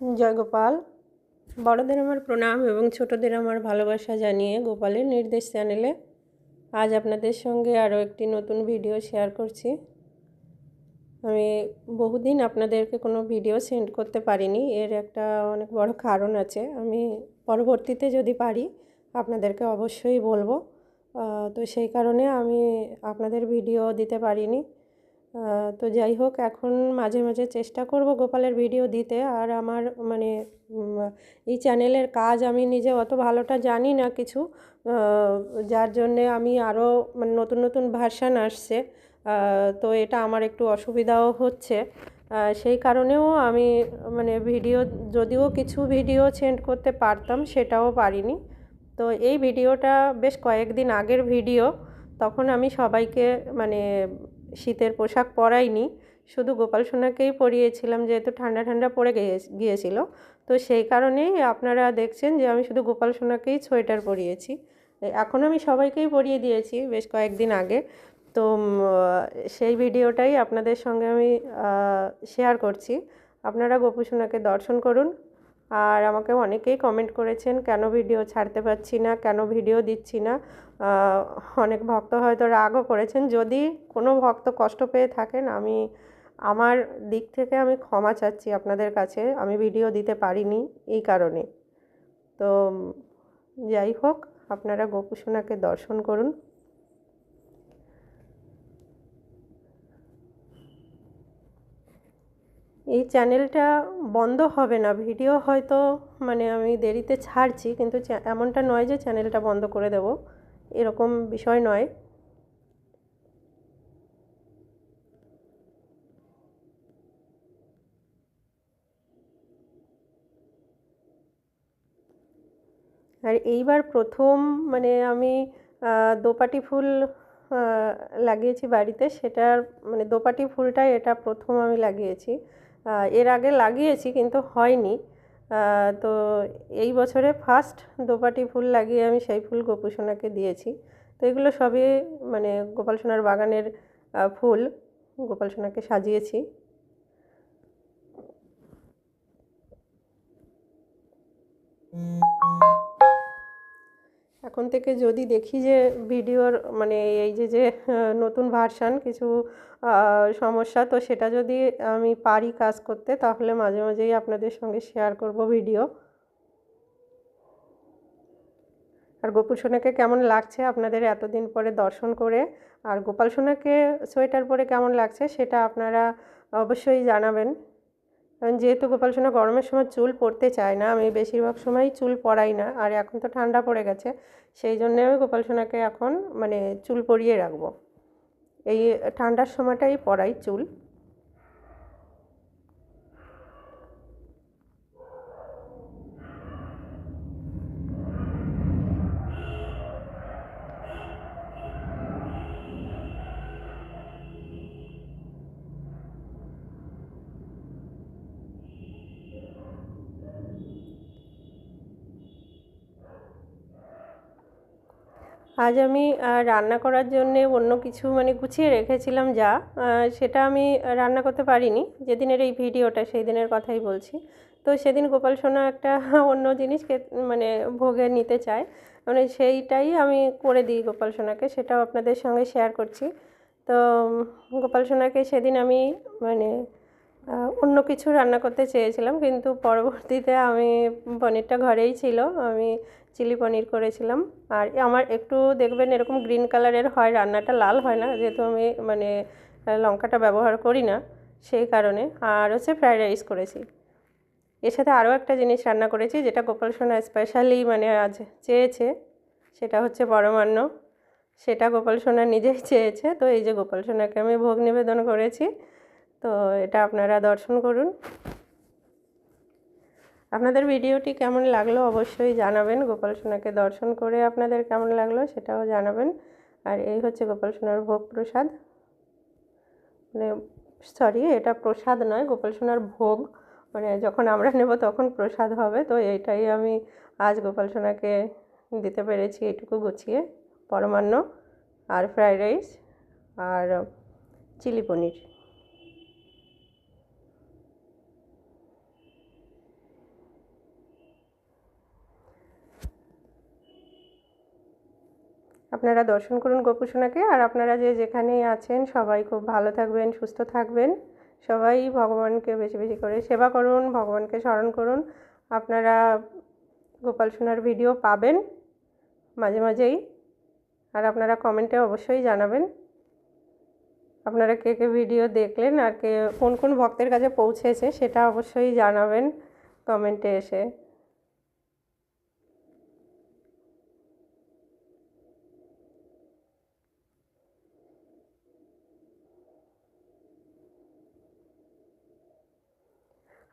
জয় গোপাল বড়দের আমার প্রণাম এবং ছোটদের আমার ভালোবাসা জানিয়ে গোপালের নির্দেশ চ্যানেলে আজ আপনাদের সঙ্গে আরও একটি নতুন ভিডিও শেয়ার করছি। আমি বহুদিন আপনাদেরকে কোনো ভিডিও সেন্ড করতে পারিনি, এর একটা অনেক বড় কারণ আছে। আমি পরবর্তীতে যদি পারি, আপনাদেরকে অবশ্যই বলব। তো সেই কারণে আমি আপনাদের ভিডিও দিতে পারিনি। তো যাই হোক, এখন মাঝে মাঝে চেষ্টা করব গোপালের ভিডিও দিতে। আর আমার মানে এই চ্যানেলের কাজ আমি নিজে অত ভালোটা জানি না কিছু। যার জন্যে আমি আরও মানে নতুন নতুন ভার্সান আসছে। তো এটা আমার একটু অসুবিধাও হচ্ছে। সেই কারণেও আমি মানে ভিডিও যদিও কিছু ভিডিও সেন্ড করতে পারতাম, সেটাও পারিনি। তো এই ভিডিওটা বেশ কয়েকদিন আগের ভিডিও তখন আমি সবাইকে মানে শীতের পোশাক পরাইনি। শুধু গোপাল সোনাকেই পরিয়েছিলাম, যেহেতু ঠান্ডা ঠান্ডা গিয়ে গিয়েছিল। তো সেই কারণেই আপনারা দেখছেন যে আমি শুধু গোপাল সোনাকেই সোয়েটার পরিয়েছি। এখন আমি সবাইকেই পরিয়ে দিয়েছি বেশ কয়েকদিন আগে। তো সেই ভিডিওটাই আপনাদের সঙ্গে আমি শেয়ার করছি। আপনারা গোপু সোনাকে দর্শন করুন। আর আমাকে অনেকেই কমেন্ট করেছেন, কেন ভিডিও ছাড়তে পারছি না? কেন ভিডিও দিচ্ছি না? অনেক ভক্ত হয়তো রাগও করেছেন। যদি কোনো ভক্ত কষ্ট পেয়ে থাকেন, আমি আমার দিক থেকে আমি ক্ষমা চাচ্ছি আপনাদের কাছে। আমি ভিডিও দিতে পারিনি এই কারণে। তো যাই হোক, আপনারা গোপুসোনাকে দর্শন করুন। এই চ্যানেলটা বন্ধ হবে না। ভিডিও হয়তো মানে আমি দেরিতে ছাড়ছি, কিন্তু এমনটা নয় যে চ্যানেলটা বন্ধ করে দেব। এরকম বিষয় নয়। আর এইবার প্রথম মানে আমি দোপাটি ফুল লাগিয়েছি বাড়িতে। সেটার মানে দোপাটি ফুলটাই এটা প্রথম আমি লাগিয়েছি। এর আগে লাগিয়েছি কিন্তু হয়নি। তো এই বছরে ফার্স্ট দোপাটি ফুল লাগিয়ে আমি সেই ফুল গোপুসোনাকে দিয়েছি। তো এগুলো সবই মানে গোপাল সোনার বাগানের ফুল। গোপাল সোনাকে সাজিয়েছি। এখন থেকে যদি দেখি যে ভিডিওর মানে এই যে যে নতুন ভার্সান কিছু সমস্যা, তো সেটা যদি আমি পারি কাজ করতে, তাহলে মাঝে মাঝেই আপনাদের সঙ্গে শেয়ার করব ভিডিও আর গোপুর সোনাকে কেমন লাগছে আপনাদের এতদিন পরে দর্শন করে? আর গোপাল সোনাকে সোয়েটার পরে কেমন লাগছে সেটা আপনারা অবশ্যই জানাবেন। কারণ যেহেতু গোপাল সোনা গরমের সময় চুল পড়তে চায় না, আমি বেশিরভাগ সময়ই চুল পরাই না, আর এখন তো ঠান্ডা পড়ে গেছে, সেই জন্যে আমি গোপাল সোনাকে এখন মানে চুল পরিয়ে রাখব। এই ঠান্ডার সময়টাই পরাই চুল। আজ আমি রান্না করার জন্যে অন্য কিছু মানে গুছিয়ে রেখেছিলাম যা সেটা আমি রান্না করতে পারিনি। যেদিনের এই ভিডিওটা সেই দিনের কথাই বলছি। তো সেদিন গোপাল সোনা একটা অন্য জিনিস মানে ভোগে নিতে চায় মানে সেইটাই আমি করে দিই গোপাল সোনাকে, সেটাও আপনাদের সঙ্গে শেয়ার করছি। তো গোপাল সোনাকে সেদিন আমি মানে অন্য কিছু রান্না করতে চেয়েছিলাম, কিন্তু পরবর্তীতে আমি পনিরটা ঘরেই ছিল, আমি চিলি পনির করেছিলাম। আর আমার একটু দেখবেন এরকম গ্রিন কালারের হয়, রান্নাটা লাল হয় না, যেহেতু আমি মানে লঙ্কাটা ব্যবহার করি না সেই কারণে। আর হচ্ছে ফ্রাইড রাইস করেছি। এর সাথে আরও একটা জিনিস রান্না করেছি, যেটা গোপাল সোনা স্পেশালি মানে আজ চেয়েছে, সেটা হচ্ছে পরমান্ন। সেটা গোপাল সোনা নিজেই চেয়েছে, তো এই যে গোপাল সোনাকে আমি ভোগ নিবেদন করেছি। তো এটা আপনারা দর্শন করুন। আপনাদের ভিডিওটি কেমন লাগল অবশ্যই জানাবেন। গোপাল সোনাকে দর্শন করে আপনাদের কেমন লাগল সেটাও জানাবেন। আর এই হচ্ছে গোপাল সোনার ভোগ প্রসাদ। মানে সরি এটা প্রসাদ নয়, গোপাল সোনার ভোগ। মানে যখন আমরা নেব তখন প্রসাদ হবে। তো এইটাই আমি আজ গোপাল সোনাকে দিতে পেরেছি এটুকু গুছিয়ে। পরমান্ন, আর ফ্রাইড রাইস, আর চিলি পনির। আপনারা দর্শন করুন গোপুসোনাকে আর আপনারা যে যেখানেই আছেন সবাই খুব ভালো থাকবেন, সুস্থ থাকবেন। সবাই ভগবানকে বেশি বেশি করে সেবা করুন, ভগবানকে স্মরণ করুন। আপনারা গোপাল সোনার ভিডিও পাবেন মাঝে মাঝেই। আর আপনারা কমেন্টে অবশ্যই জানাবেন। আপনারা কে কে ভিডিও দেখলেন আর কে কোন কোন ভক্তের কাছে পৌঁছেছে সেটা অবশ্যই জানাবেন কমেন্টে এসে।